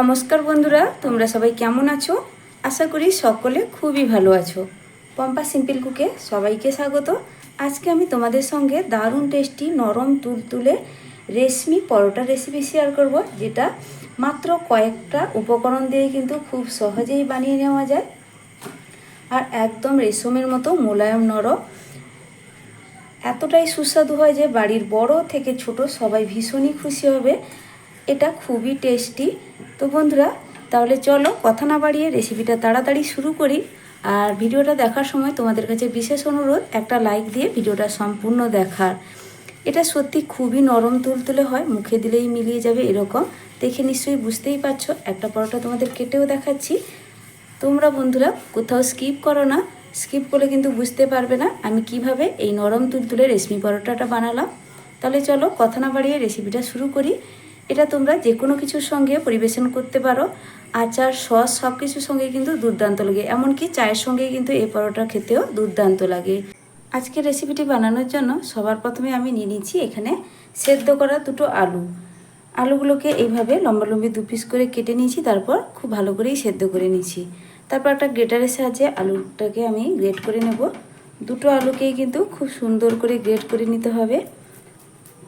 নমস্কার বন্ধুরা, তোমরা সবাই কেমন আছো? আশা করি সকলে খুবই ভালো আছো। পম্পা সিম্পল কুকে সবাইকে স্বাগত। আজকে আমি তোমাদের সঙ্গে দারুণ টেস্টি নরম তুলতুলে রেশমি পরোটা রেসিপি শেয়ার করব, যেটা মাত্র কয়েকটা উপকরণ দিয়ে কিন্তু খুব সহজেই বানিয়ে নেওয়া যায়। আর একদম রেশমের মতো মোলায়ম নরম। এতটাই সুস্বাদু হয় যে বাড়ির বড় থেকে ছোট সবাই ভীষণই খুশি হবে। এটা খুবই টেস্টি। তো বন্ধুরা, তাহলে চলো কথা না বাড়িয়ে রেসিপিটা তাড়াতাড়ি শুরু করি। আর ভিডিওটা দেখার সময় তোমাদের কাছে বিশেষ অনুরোধ, একটা লাইক দিয়ে ভিডিওটা সম্পূর্ণ দেখার। এটা সত্যি খুবই নরম তুলতুলে হয়, মুখে দিলেই মিলিয়ে যাবে এরকম। দেখে নিশ্চয়ই বুঝতেই পারছ, একটা পরোটা তোমাদের কেটেও দেখাচ্ছি। তোমরা বন্ধুরা, কোথাও স্কিপ করো না। স্কিপ করলে কিন্তু বুঝতে পারবে না আমি কীভাবে এই নরম তুলতুলে রেশমি পরোটাটা বানালাম। তাহলে চলো কথা না বাড়িয়ে রেসিপিটা শুরু করি। এটা তোমরা যে কোনো কিছুর সঙ্গে পরিবেশন করতে পারো। আচার, সস সব কিছুর সঙ্গে কিন্তু দুর্দান্ত লাগে। এমনকি চায়ের সঙ্গে কিন্তু এই পরোটা খেতেও দুর্দান্ত লাগে। আজকে রেসিপিটি বানানোর জন্য সবার প্রথমে আমি নিয়ে নিচ্ছি এখানে সেদ্ধ করা দুটো আলু। আলুগুলোকে এইভাবে লম্বা লম্বি দু পিস করে কেটে নিয়েছি, তারপর খুব ভালো করেই সেদ্ধ করে নিয়েছি তারপর একটা গ্রেটারের সাহায্যে আলুটাকে আমি গ্রেট করে নেব। দুটো আলুকেই কিন্তু খুব সুন্দর করে গ্রেট করে নিতে হবে।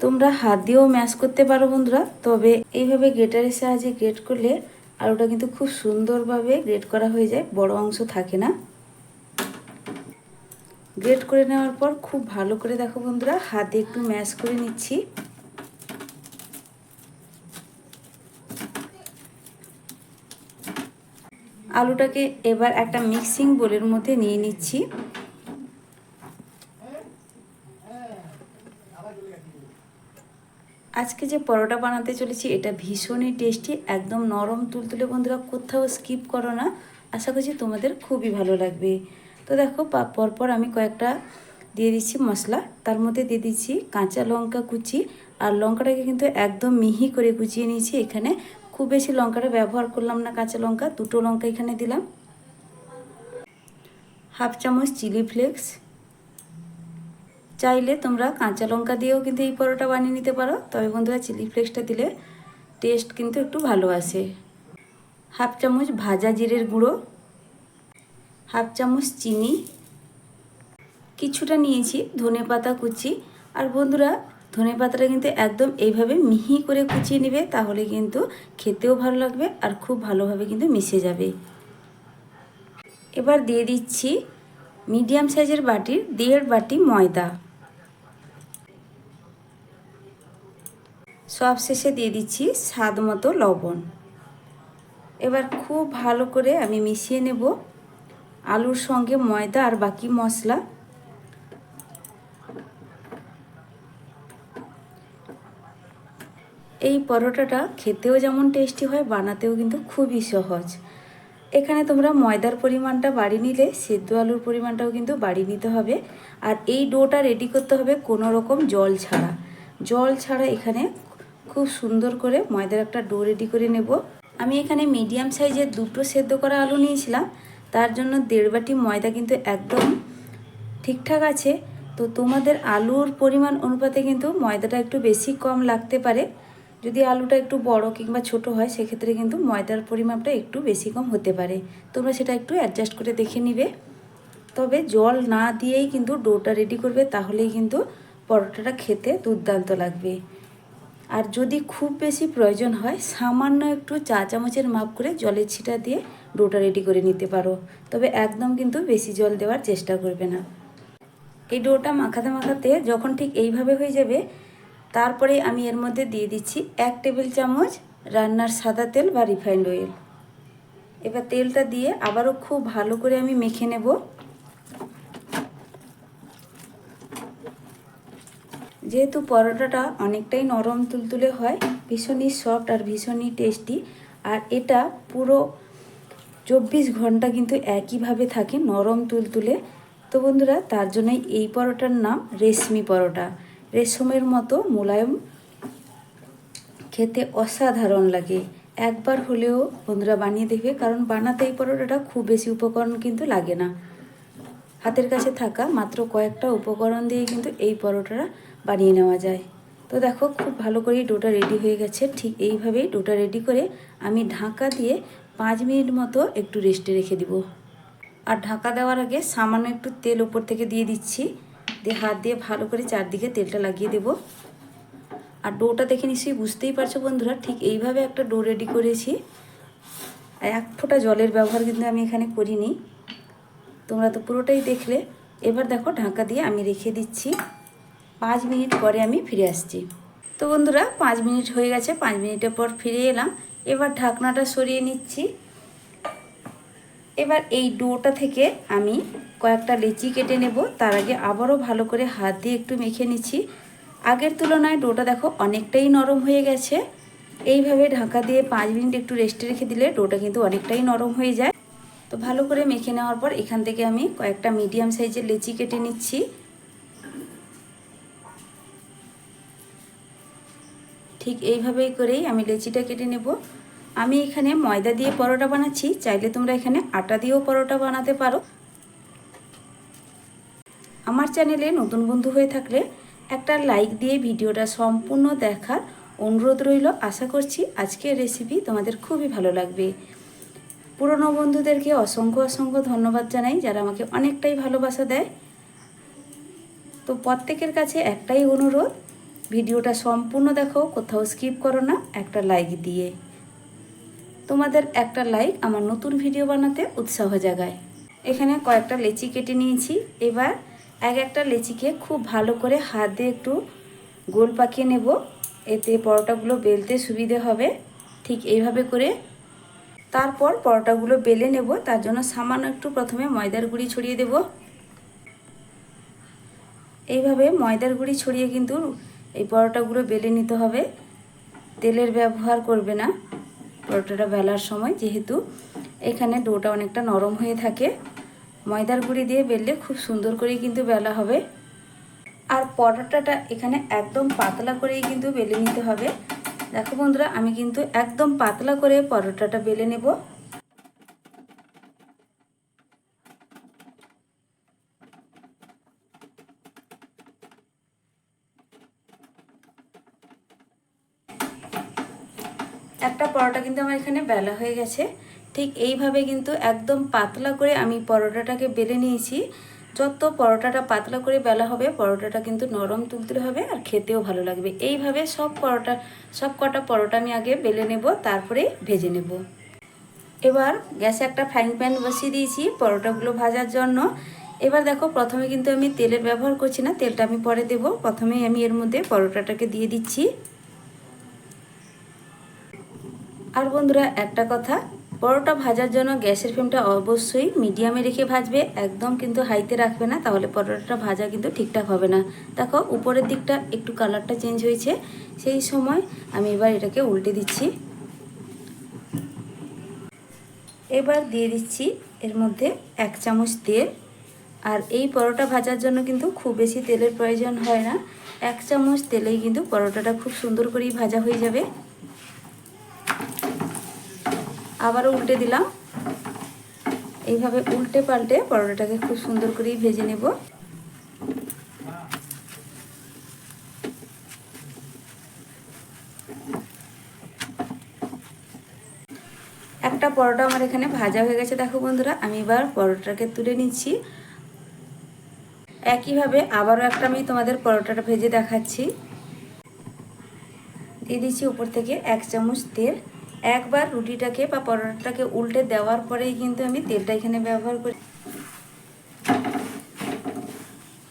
তোমরা হাত দিয়েও ম্যাশ করতে পারো বন্ধুরা। তবে এইভাবে গ্রেটারের সাহায্যে গ্রেট করলে আলুটা কিন্তু খুব সুন্দরভাবে গ্রেট করা হয়ে যায়, বড় অংশ থাকে না। গ্রেট করে নেওয়ার পর খুব ভালো করে দেখো বন্ধুরা, হাতে একটু ম্যাশ করে নিচ্ছি। আলুটাকে এবার একটা মিক্সিং বোলের মধ্যে নিয়ে নিচ্ছি। আজকে যে পরোটা বানাতে চলেছি, এটা ভীষণই টেস্টি, একদম নরম তুলতুলে। বন্ধুরা, কোথাও স্কিপ করো না, আশা করছি তোমাদের খুবই ভালো লাগবে। তো দেখো পরপর আমি কয়েকটা দিয়ে দিচ্ছি মশলা। তার মধ্যে দিয়ে দিচ্ছি কাঁচা লঙ্কা কুচি। আর লঙ্কাটাকে কিন্তু একদম মিহি করে কুচিয়ে নিয়েছি এখানে। খুব বেশি লঙ্কাটা ব্যবহার করলাম না, কাঁচা লঙ্কা, দুটো লঙ্কা এখানে দিলাম। হাফ চামচ চিলি ফ্লেক্স চাইলে তোমরা কাঁচা লঙ্কা দিয়েও কিন্তু এই পরোটা বানিয়ে নিতে পারো। তবে বন্ধুরা চিলি ফ্লেক্সটা দিলে টেস্ট কিন্তু একটু ভালো আসে। হাফ চামচ ভাজা জিরের গুঁড়ো, হাফ চামচ চিনি, কিছুটা নিয়েছি ধনে পাতা কুচি। আর বন্ধুরা, ধনে পাতাটা কিন্তু একদম এইভাবে মিহি করে কুচিয়ে নেবে, তাহলে কিন্তু খেতেও ভালো লাগবে আর খুব ভালোভাবে কিন্তু মিশে যাবে। এবার দিয়ে দিচ্ছি মিডিয়াম সাইজের বাটির দেড় বাটি ময়দা। সব শেষে দিয়ে দিচ্ছি স্বাদ মতো লবণ। এবার খুব ভালো করে আমি মিশিয়ে নেব আলুর সঙ্গে ময়দা আর বাকি মশলা। এই পরোটাটা খেতেও যেমন টেস্টি হয়, বানাতেও কিন্তু খুবই সহজ। এখানে তোমরা ময়দার পরিমাণটা বাড়িয়ে নিলে, সেদ্ধ আলুর পরিমাণটাও কিন্তু বাড়িয়ে নিতে হবে। আর এই ডোটা রেডি করতে হবে কোনো রকম জল ছাড়া। জল ছাড়া এখানে খুব সুন্দর করে ময়দার একটা ডো রেডি করে নেব। আমি এখানে মিডিয়াম সাইজের দুটো সেদ্ধ করা আলু নিয়েছিলাম। তার জন্য দেড় বাটি ময়দা কিন্তু একদম ঠিকঠাক আছে। তো তোমাদের আলুর পরিমাণ অনুপাতে কিন্তু ময়দাটা একটু বেশি কম লাগতে পারে। যদি আলুটা একটু বড় কিংবা ছোট হয়, সেক্ষেত্রে কিন্তু ময়দার পরিমাপটা একটু বেশি কম হতে পারে। তোমরা সেটা একটু অ্যাডজাস্ট করে দেখে নিবে। তবে জল না দিয়েই কিন্তু ডোটা রেডি করবে, তাহলেই কিন্তু পরোটাটা খেতে দুর্দান্ত লাগবে। আর যদি খুব বেশি প্রয়োজন হয়, সামান্য একটু চা চামচের মাপ করে জলের ছিটা দিয়ে ডোটা রেডি করে নিতে পারো। তবে একদম কিন্তু বেশি জল দেওয়ার চেষ্টা করবে না। এই ডোটা মাখাতে মাখাতে যখন ঠিক এইভাবে হয়ে যাবে তারপরে আমি এর মধ্যে দিয়ে দিচ্ছি এক টেবিল চামচ রান্নার সাদা তেল বা রিফাইন্ড অয়েল। এবার তেলটা দিয়ে আবারও খুব ভালো করে আমি মেখে নেব। যেহেতু পরোটাটা অনেকটাই নরম তুলতুলে হয়, ভীষণই সফট আর ভীষণই টেস্টি, আর এটা পুরো চব্বিশ ঘণ্টা কিন্তু একইভাবে থাকে নরম তুলতুলে। তো বন্ধুরা, তার জন্যই এই পরোটার নাম রেশমি পরোটা। রেশমের মতো মোলায়েম খেতে অসাধারণ লাগে। একবার হলেও বন্ধুরা বানিয়ে দেখবে, কারণ বানাতে এই পরোটাটা খুব বেশি উপকরণ কিন্তু লাগে না। হাতের কাছে থাকা মাত্র কয়েকটা উপকরণ দিয়ে কিন্তু এই পরোটাটা বানিয়ে নেওয়া যায়। তো দেখো, খুব ভালো করে ডোটা রেডি হয়ে গেছে। ঠিক এইভাবেই ডোটা রেডি করে আমি ঢাকা দিয়ে পাঁচ মিনিট মতো একটু রেস্টে রেখে দিব। আর ঢাকা দেওয়ার আগে সামান্য একটু তেল উপর থেকে দিয়ে দিচ্ছি। দিয়ে হাত দিয়ে ভালো করে চারদিকে তেলটা লাগিয়ে দেব। আর ডোটা দেখে নিশ্চয়ই বুঝতেই পারছ বন্ধুরা, ঠিক এইভাবে একটা ডো রেডি করেছি। আর এক ফোঁটা জলের ব্যবহার কিন্তু আমি এখানে করিনি। তোমরা তো পুরোটাই দেখলে। এবার দেখো ঢাকা দিয়ে আমি রেখে দিচ্ছি। পাঁচ মিনিট পরে আমি ফিরে আসছি। তো বন্ধুরা, পাঁচ মিনিট হয়ে গেছে, পাঁচ মিনিটের পর ফিরে এলাম। এবার ঢাকনাটা সরিয়ে নিচ্ছি। এবার এই ডোটা থেকে আমি কয়েকটা লেচি কেটে নেব। তার আগে আবারও ভালো করে হাত দিয়ে একটু মেখে নিচ্ছি। আগের তুলনায় ডোটা দেখো অনেকটাই নরম হয়ে গেছে। এইভাবে ঢাকা দিয়ে পাঁচ মিনিট একটু রেস্টে রেখে দিলে ডোটা কিন্তু অনেকটাই নরম হয়ে যায়। তো ভালো করে মেখে নেওয়ার পর এখান থেকে আমি কয়েকটা মিডিয়াম সাইজের লেচি কেটে নিচ্ছি। ঠিক এইভাবেই করেই আমি লেচিটা কেটে নেব। আমি এখানে ময়দা দিয়ে পরোটা বানাচ্ছি। চাইলে তোমরা এখানে আটা দিয়েও পরোটা বানাতে পারো। আমার চ্যানেলে নতুন বন্ধু হয়ে থাকলে একটা লাইক দিয়ে ভিডিওটা সম্পূর্ণ দেখার অনুরোধ রইল। আশা করছি আজকের রেসিপি তোমাদের খুবই ভালো লাগবে। পুরনো বন্ধুদেরকে অসংখ্য অসংখ্য ধন্যবাদ জানাই, যারা আমাকে অনেকটাই ভালোবাসা দেয়। তো প্রত্যেকের কাছে একটাই অনুরোধ, ভিডিওটা সম্পূর্ণ দেখো কোথাও স্কিপ করো না, একটা লাইক দিয়ে। তোমাদের একটা লাইক আমার নতুন ভিডিও বানাতে উৎসাহ জাগায়। এখানে কয়েকটা লেচি কেটে নিয়েছি। এবার এক একটা লেচিকে খুব ভালো করে হাত দিয়ে একটু গোল পাকিয়ে নেব। এতে পরোটাগুলো বেলতে সুবিধে হবে। ঠিক এইভাবে করে তারপর পরোটাগুলো বেলে নেব। তার জন্য সামান্য একটু প্রথমে ময়দার গুঁড়ি ছড়িয়ে দেব। এইভাবে ময়দার গুঁড়ি ছড়িয়ে কিন্তু এই পরোটাগুলো বেলে নিতে হবে। তেলের ব্যবহার করবে না। পরোটাটা বেলার সময় যেহেতু এখানে ডোটা অনেকটা নরম হয়ে থাকে। ময়দার গুঁড়ি দিয়ে বেললে খুব সুন্দর করেই কিন্তু বেলা হবে। আর পরোটাটা এখানে একদম পাতলা করেই কিন্তু বেলে নিতে হবে। দেখো বন্ধুরা, আমি কিন্তু একদম পাতলা করে পরোটাটা বেলে নেব। একটা পরোটা কিন্তু আমার এখানে বেলা হয়ে গেছে। ঠিক এইভাবে কিন্তু একদম পাতলা করে আমি পরোটাটাকে বেলে নিয়েছি। যত পরোটাটা পাতলা করে বেলা হবে, পরোটাটা কিন্তু নরম তুলতুলে হবে আর খেতেও ভালো লাগবে। এইভাবে সব পরোটা, সব কটা পরোটা আমি আগে বেলে নেব, তারপরে ভেজে নেব। এবার গ্যাসে একটা ফ্রাইং প্যান বসিয়ে দিয়েছি পরোটাগুলো ভাজার জন্য। এবার দেখো প্রথমে কিন্তু আমি তেলের ব্যবহার করছি না, তেলটা আমি পরে দেব। প্রথমেই আমি এর মধ্যে পরোটাটাকে দিয়ে দিচ্ছি। আর বন্ধুরা, একটা কথা, পরোটা ভাজার জন্য গ্যাসের ফ্লেমটা অবশ্যই মিডিয়ামে রেখে ভাজবে, একদম কিন্তু হাইতে রাখবে না, তাহলে পরোটাটা ভাজা কিন্তু ঠিকঠাক হবে না। দেখো, উপরের দিকটা একটু কালারটা চেঞ্জ হয়েছে, সেই সময় আমি এবার এটাকে উল্টে দিচ্ছি। এবার দিয়ে দিচ্ছি এর মধ্যে এক চামচ তেল, আর এই পরোটা ভাজার জন্য কিন্তু খুব বেশি তেলের প্রয়োজন হয় না। এক চামচ তেলেই কিন্তু পরোটাটা খুব সুন্দর করেই ভাজা হয়ে যাবে। আবারও উল্টে দিলাম। এইভাবে উল্টে পাল্টে পরোটাটাকে খুব সুন্দর করেই ভেজে নেব। একটা পরোটা আমার এখানে ভাজা হয়ে গেছে, দেখো বন্ধুরা, আমি এবার পরোটাকে তুলে নিচ্ছি। একইভাবে আবারও একটা আমি তোমাদের পরোটাটা ভেজে দেখাচ্ছি। দিয়ে দিচ্ছি উপর থেকে এক চামচ তেল। একবার রুটিটাকে বা পরোটাটাকে উল্টে দেওয়ার পরেই কিন্তু আমি তেলটা এখানে ব্যবহার করি।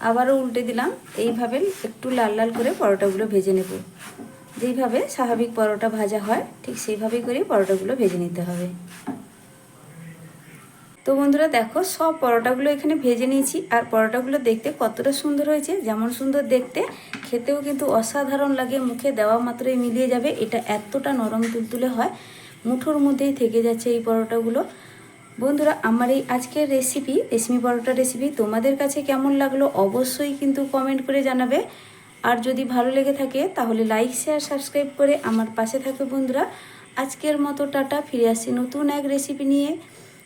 আবারও উল্টে দিলাম। এইভাবে একটু লাল লাল করে পরোটাগুলো ভেজে নেব। যেইভাবে স্বাভাবিক পরোটা ভাজা হয়, ঠিক সেইভাবেই করে পরোটাগুলো ভেজে নিতে হবে। তো বন্ধুরা দেখো, সব পরোটাগুলো এখানে ভেজে নিয়েছি। আর পরোটাগুলো দেখতে কতটা সুন্দর হয়েছে। যেমন সুন্দর দেখতে, খেতেও কিন্তু অসাধারণ লাগে, মুখে দেওয়া মাত্রই মিলিয়ে যাবে। এটা এতটা নরম তুলতুলে হয়, মুঠোর মধ্যেই থেকে যাচ্ছে এই পরোটাগুলো। বন্ধুরা, আমার এই আজকের রেসিপি রেশমি পরোটা রেসিপি তোমাদের কাছে কেমন লাগল অবশ্যই কিন্তু কমেন্ট করে জানাবে। আর যদি ভালো লেগে থাকে, তাহলে লাইক শেয়ার সাবস্ক্রাইব করে আমার পাশে থাকবে বন্ধুরা। আজকের মতো টাটা, ফিরে আসছি নতুন এক রেসিপি নিয়ে।